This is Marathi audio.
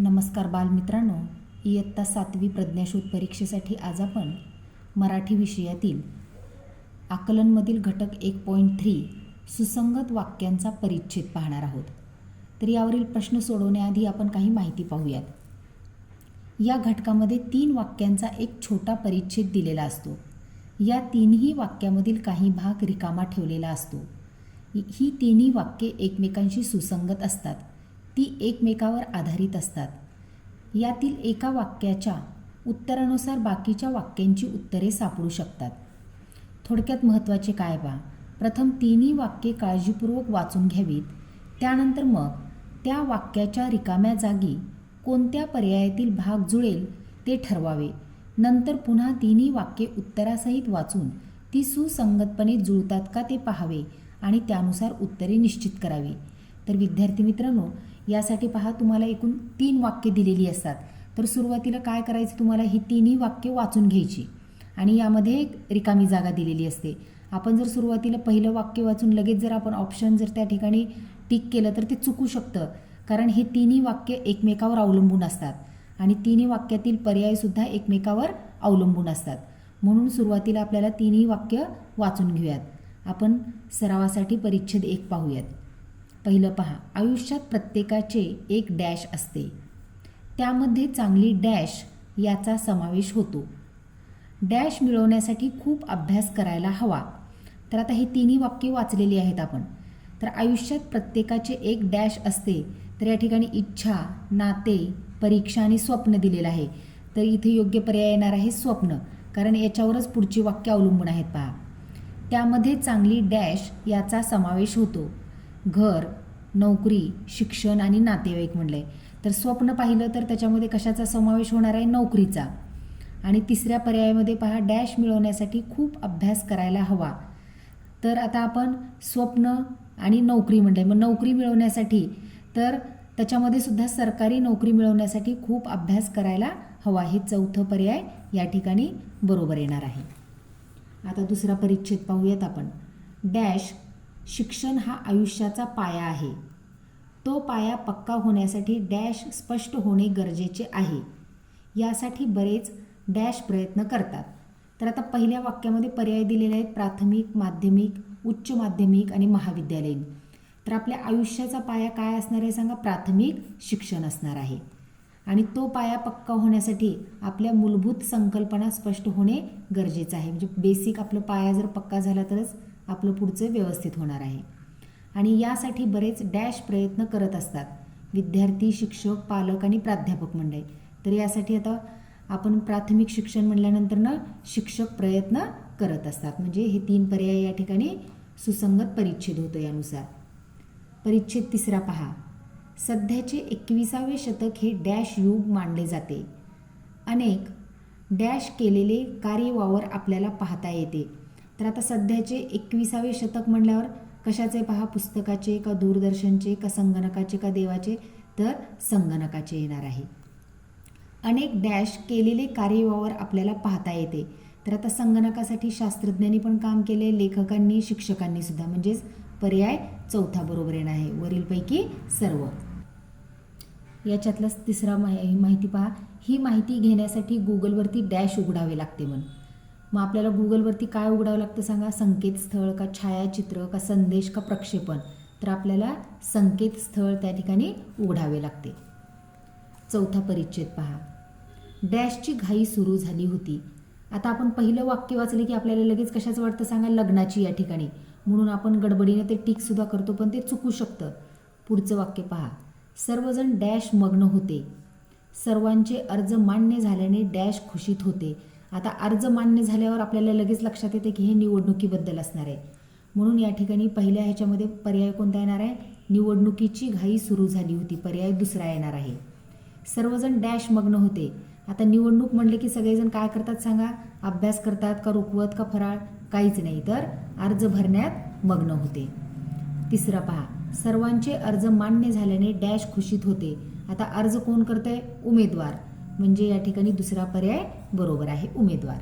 नमस्कार बालमित्रांनो इयत्ता सातवी प्रज्ञाशोध परीक्षेसाठी आज आपण मराठी विषयातील आकलनमधील घटक एक पॉईंट थ्री सुसंगत वाक्यांचा परिच्छेद पाहणार आहोत. तर यावरील प्रश्न सोडवण्याआधी आपण काही माहिती पाहूयात. या घटकामध्ये तीन वाक्यांचा एक छोटा परिच्छेद दिलेला असतो. या तीनही वाक्यामधील काही भाग रिकामा ठेवलेला असतो. ही तिन्ही वाक्ये एकमेकांशी सुसंगत असतात. ती एकमेकावर आधारित असतात. यातील एका वाक्याच्या उत्तरानुसार बाकीच्या वाक्यांची उत्तरे सापडू शकतात. थोडक्यात महत्त्वाचे काय बा प्रथम तिन्ही वाक्ये काळजीपूर्वक वाचून घ्यावीत. त्यानंतर मग त्या वाक्याच्या रिकाम्या जागी कोणत्या पर्यायातील भाग जुळेल ते ठरवावे. नंतर पुन्हा तिन्ही वाक्ये उत्तरासहित वाचून ती सुसंगतपणे जुळतात का ते पाहावे आणि त्यानुसार उत्तरे निश्चित करावी. तर विद्यार्थी मित्रांनो यासाठी पहा तुम्हाला एकूण तीन वाक्य दिलेली असतात. तर सुरुवातीला काय करायचं तुम्हाला? ही तिन्ही वाक्य वाचून घ्यायची. आणि यामध्ये एक रिकामी जागा दिलेली असते. आपण जर सुरुवातीला पहिलं वाक्य वाचून लगेच जर आपण ऑप्शन जर त्या ठिकाणी टिक केलं तर ते चुकू शकतं. कारण हे तिन्ही वाक्य एकमेकावर अवलंबून असतात. आणि तिन्ही वाक्यातील पर्यायसुद्धा एकमेकावर अवलंबून असतात. म्हणून सुरुवातीला आपल्याला तिन्ही वाक्य वाचून घेऊयात. आपण सरावासाठी परिच्छेद एक पाहूयात. पहिलं पहा. आयुष्यात प्रत्येकाचे एक डॅश असते. त्यामध्ये चांगली डॅश याचा समावेश होतो. डॅश मिळवण्यासाठी खूप अभ्यास करायला हवा. तर आता हे तिन्ही वाक्य वाचलेली आहेत आपण. तर आयुष्यात प्रत्येकाचे एक डॅश असते. तर या ठिकाणी इच्छा नाते परीक्षा आणि स्वप्न दिलेलं आहे. तर इथे योग्य पर्याय येणार आहे स्वप्न. कारण याच्यावरच पुढची वाक्य अवलंबून आहेत पहा. त्यामध्ये चांगली डॅश याचा समावेश होतो. घर नोकरी शिक्षण आणि नातेवाईक म्हणलंय तर स्वप्न पाहिलं तर त्याच्यामध्ये कशाचा समावेश होणार आहे? नोकरीचा. आणि तिसऱ्या पर्यायामध्ये पहा डॅश मिळवण्यासाठी खूप अभ्यास करायला हवा. तर आता आपण स्वप्न आणि नोकरी म्हणलंय मग नोकरी मिळवण्यासाठी तर त्याच्यामध्ये सुद्धा सरकारी नोकरी मिळवण्यासाठी खूप अभ्यास करायला हवा. हे चौथं पर्याय या ठिकाणी बरोबर येणार आहे. आता दुसरा परिच्छेद पाहूयात आपण. डॅश शिक्षण हा आयुष्याचा पाया आहे. तो पाया पक्का होण्यासाठी डॅश स्पष्ट होणे गरजेचे आहे. यासाठी बरेच डॅश प्रयत्न करतात. तर आता पहिल्या वाक्यामध्ये पर्याय दिलेले आहेत प्राथमिक माध्यमिक उच्च माध्यमिक आणि महाविद्यालयीन. तर आपल्या आयुष्याचा पाया काय असणार आहे सांगा? प्राथमिक शिक्षण असणार आहे. आणि तो पाया पक्का होण्यासाठी आपल्या मूलभूत संकल्पना स्पष्ट होणे गरजेचं आहे. म्हणजे बेसिक आपलं पाया जर पक्का झाला तरच आपलं पुढचं व्यवस्थित होणार आहे. आणि यासाठी बरेच डॅश प्रयत्न करत असतात. विद्यार्थी शिक्षक पालक आणि प्राध्यापक मंडळी. तर यासाठी आता आपण प्राथमिक शिक्षण म्हटल्यानंतरनं शिक्षक प्रयत्न करत असतात. म्हणजे हे तीन पर्याय या ठिकाणी सुसंगत परिच्छेद होतं यानुसार. परिच्छेद तिसरा पहा. सध्याचे एकविसावे शतक हे डॅश युग मानले जाते. अनेक डॅश केलेले कार्यवावर आपल्याला पाहता येते. तर आता सध्याचे एकविसावे शतक म्हणल्यावर कशाचे पहा? पुस्तकाचे का दूरदर्शनचे का संगणकाचे का देवाचे? तर संगणकाचे येणार आहे. अनेक डॅश केलेले कार्यवावर आपल्याला पाहता येते. तर आता संगणकासाठी शास्त्रज्ञांनी पण काम केले लेखकांनी शिक्षकांनी सुद्धा. म्हणजेच पर्याय चौथा बरोबर येणार आहे. वरीलपैकी सर्व. याच्यातलाच तिसरा माहि माहिती पहा. ही माहिती घेण्यासाठी गुगलवरती डॅश उघडावे लागते म्हण. मग आपल्याला गुगलवरती काय उघडावं लागतं सांगा? संकेतस्थळ का छायाचित्र का संदेश का प्रक्षेपण? तर आपल्याला संकेतस्थळ त्या ठिकाणी उघडावे लागते. चौथा परिच्छेद पहा. डॅशची घाई सुरू झाली होती. आता आपण पहिलं वाक्य वाचले की आपल्याला लगेच कशाचं वाटतं सांगा? लग्नाची या ठिकाणी. म्हणून आपण गडबडीने ते टिकसुद्धा करतो पण ते चुकू शकतं. पुढचं वाक्य पहा. सर्वजण डॅश मग्न होते. सर्वांचे अर्ज मान्य झाल्याने डॅश खुशीत होते. आता अर्ज मान्य झाल्यावर आपल्याला लगेच लक्षात येते की हे निवडणुकीबद्दल असणार आहे. म्हणून या ठिकाणी पहिल्या ह्याच्यामध्ये पर्याय कोणता येणार आहे? निवडणुकीची घाई सुरू झाली होती. पर्याय दुसरा येणार आहे. सर्वजण डॅश मग्न होते. आता निवडणूक म्हणले की सगळेजण काय करतात सांगा? अभ्यास करतात का रुकवत का फराळ? काहीच नाही. तर अर्ज भरण्यात मग्न होते. तिसरा पहा. सर्वांचे अर्ज मान्य झाल्याने डॅश खुशीत होते. आता अर्ज कोण करते उमेदवार. म्हणजे या ठिकाणी दुसरा पर्याय बरोबर आहे उमेदवार.